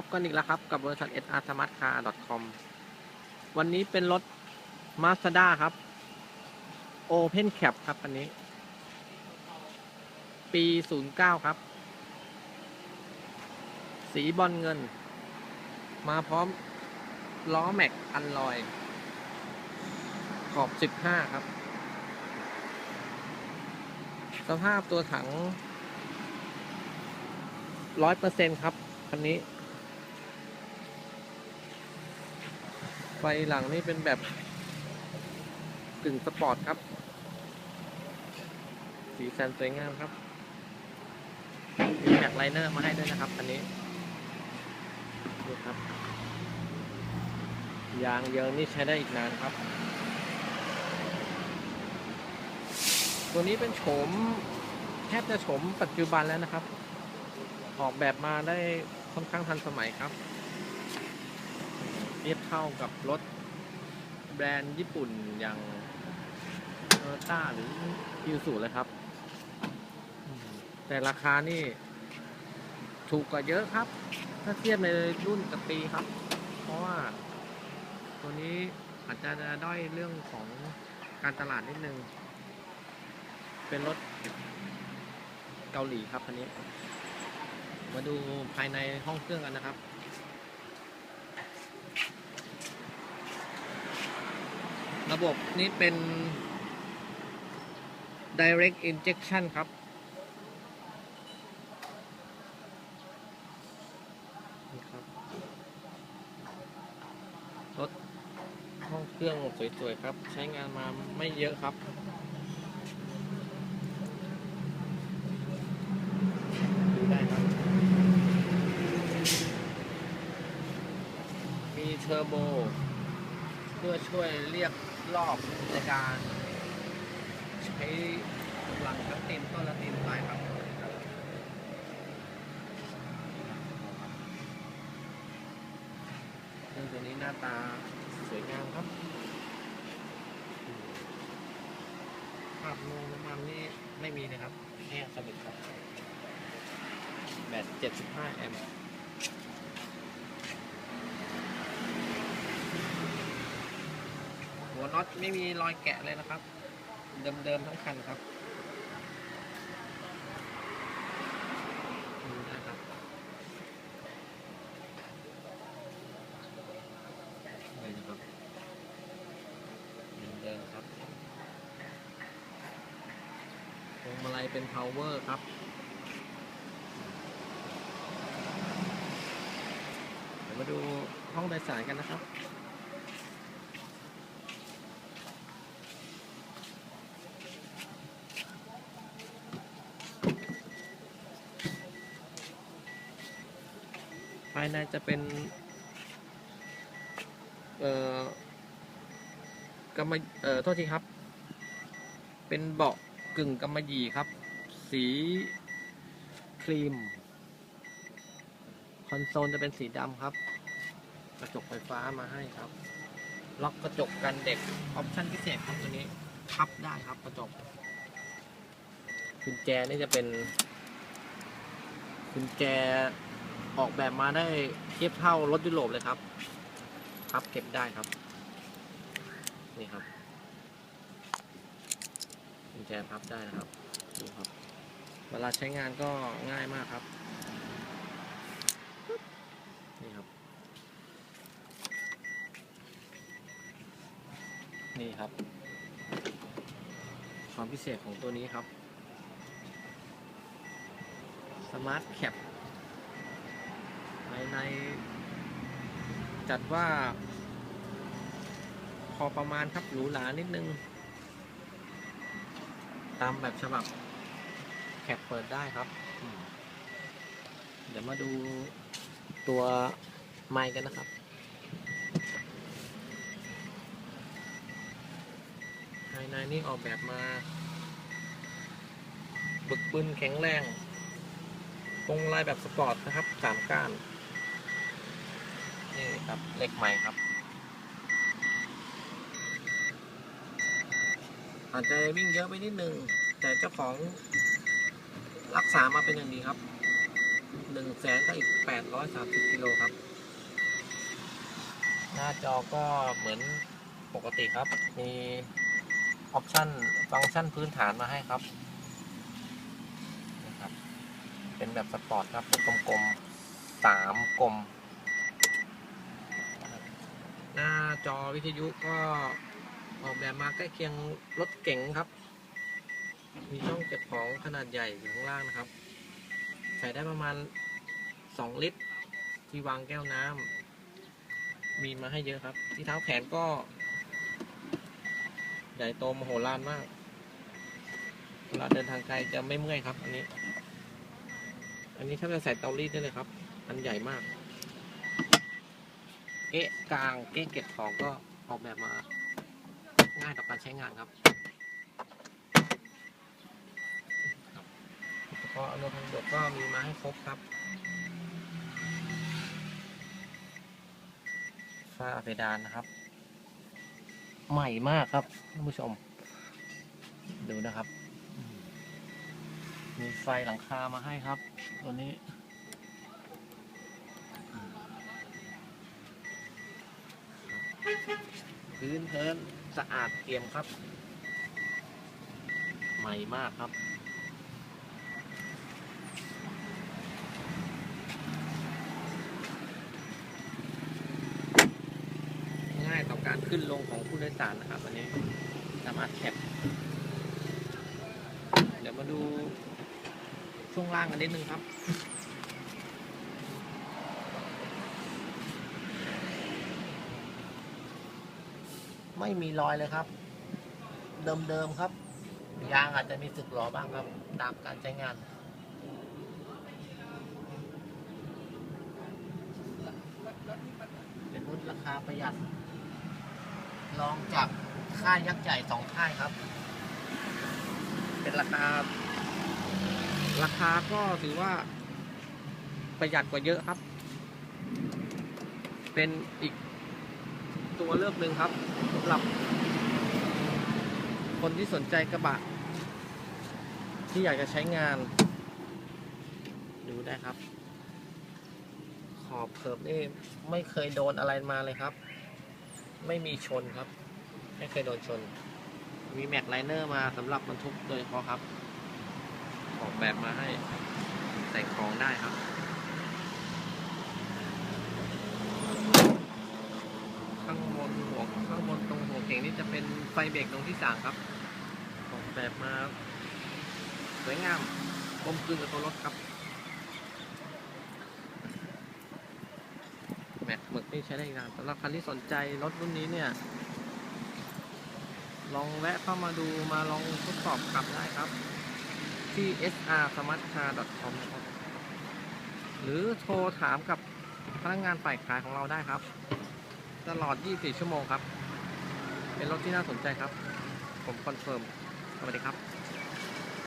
พบกันอีกแล้วครับ กับบริษัท SR Smart Car com วันนี้เป็นรถ Mazda ครับ Open Cap ครับคันนี้ ปี 09 ครับ สีบอลเงิน มาพร้อม ล้อแม็กอันลอย ขอบ 15 ครับ สภาพตัวถัง100%ครับ คันนี้ ไฟหลังนี่เป็นแบบกึ่งสปอร์ตครับ สีสันสวยงามครับมีแม็กไลเนอร์มาให้ด้วยนะครับคันนี้ดูครับยางเยิงนี่ใช้ได้อีกนานครับ ตัวนี้เป็นโฉมแทบจะโฉมปัจจุบันแล้วนะครับ ออกแบบมาได้ค่อนข้างทันสมัยครับ ทียบเท่ากับรถแบรนด์ญี่ปุ่นอย่างโตโยต้าหรืออิวสุเลยครับ แต่ราคานี่ ถูกกว่าเยอะครับ ถ้าเทียบในรุ่นกับปีครับ เพราะว่า ตัวนี้อาจจะด้อยเรื่องของการตลาดนิดนึง เป็นรถเกาหลีครับคันนี้ มาดูภายในห้องเครื่องกันนะครับ ระบบนี้เป็น direct injection ครับ นี่ครับ รถห้องเครื่องสวย ๆ ครับ ใช้งานมาไม่เยอะครับดูได้ครับ มีเทอร์โบ เพื่อช่วยเรียก รอบในการใช้กำลังทั้งเต็มต้นและเต็มปลายครับซึ่งตัวนี้หน้าตาสวยงามครับภาพโนน้ำมันนี่ไม่มีนะครับแห้งสนิทครับแบต75แอมป์หัว น็อตไม่มีรอยแกะเลยนะครับ เดิมๆทั้งคันครับเดิมครับพวงมาลัยเป็น power ครับเดี๋ยวมาดูห้องโดยสารกันนะครับายในจะเป็น เอ่อกำมะเอ่อโทษทีครับ เป็นเบาะกึ่งกำมะหยี่ครับ สีครีม คอนโซลจะเป็นสีดำครับ กระจกไฟฟ้ามาให้ครับ ล็อกกระจกกันเด็ก ออปชั่นพิเศษครับตัวนี้พับได้ครับกระจกกุญแจนี่จะเป็นกุญแจ ออกแบบมาได้เทียบเท่ารถยุโรปเลยครับพับเก็บได้ครับ นี่ครับกุญแจพับได้นะครับดูครับ เวลาใช้งานก็ง่ายมากครับ นี่ครับ นี่ครับ ความพิเศษของตัวนี้ครับ Smart Cap ภายใน จัดว่า พอประมาณครับหรูหรานิดนึง ตามแบบฉบับแคปเปิดได้ครับ เดี๋ยวมาดูตัวไมค์กันนะครับภายในนี่ออกแบบมา บึกบึนแข็งแรงตรงลายแบบสปอร์ตนะครับสามก้าน นี่ครับเล็กใหม่ครับ อาจจะวิ่งเยอะไปนิดนึง แต่เจ้าของรักษามาเป็นอย่างดีครับหนึ่งแสนก็อีกแปดร้อยสามสิบกิโลครับ หน้าจอก็เหมือนปกติครับ มีออปชันฟังก์ชันพื้นฐานมาให้ครับนะครับ เป็นแบบสปอร์ตครับเป็นกลมๆสามกลม หน้าจอวิทยุก็ออกแบบมาใกล้เคียงรถเก๋งครับ มีช่องเก็บของขนาดใหญ่อยู่ข้างล่างนะครับ ใส่ได้ประมาณ 2 ลิตร ที่วางแก้วน้ำมีมาให้เยอะครับ ที่เท้าแขนก็ ใหญ่โตมโหฬารมากเวลาเดินทางไกลจะไม่เมื่อยครับ อันนี้ อันนี้ถ้าจะใส่เตารีดได้เลยครับ อันใหญ่มาก ก๊ะกลางเก๊ะเก็บของก็ออกแบบมาง่ายต่อการใช้งานครับอุปกรณ์อนวยความดวกก็มีมาให้ครบครับฝ้าเพดานนะครับ ใหม่มากครับท่านผู้ชม ดูนะครับ มีไฟหลังคามาให้ครับ ตัวนี้ พื้นเทินสะอาดเอี่ยมครับ ใหม่มากครับ ง่ายต่อการขึ้นลงของผู้โดยสารนะครับอันนี้สามารถแคปเดี๋ยวมาดูช่วงล่างกันนิดนึงครับ ไม่มีรอยเลยครับ เดิมๆครับ ยางอาจจะมีสึกหรอบ้างครับตามการใช้งาน เป็นรุ่นราคาประหยัด ลองจากค่ายยักษ์ใหญ่สองค่ายครับ เป็นราคา ราคาก็ถือว่าประหยัดกว่าเยอะครับ เป็นอีก ตัวเลือกหนึ่งครับสำหรับ คนที่สนใจกระบะ ที่อยากจะใช้งาน ดูได้ครับ ขอบเคิร์บนี่ไม่เคยโดนอะไรมาเลยครับ ไม่มีชนครับ ไม่เคยโดนชน มีแม็กไลเนอร์มาสำหรับบรรทุกโดยเฉพาะครับ ออกแบบมาให้ใส่ของได้ครับ ข้างบน หัวข้างบนตรงหัวเก่งนี่จะเป็นไฟเบรกตรงที่สามครับออกแบบมาสวยงามกลมกลืนกับตัวรถครับแม็กหมึกนี่ใช้ได้อีกนานสำหรับคันที่สนใจรถรุ่นนี้เนี่ย ลองแวะเข้ามาดูมาลองทดสอบขับได้ครับที่ srsmartcar.com นะครับหรือโทรถามกับพนักงานฝ่ายขายของเราได้ครับ ตลอด 24 ชั่วโมงครับ เป็นรถที่น่าสนใจครับ ผมคอนเฟิร์ม สวัสดีครับ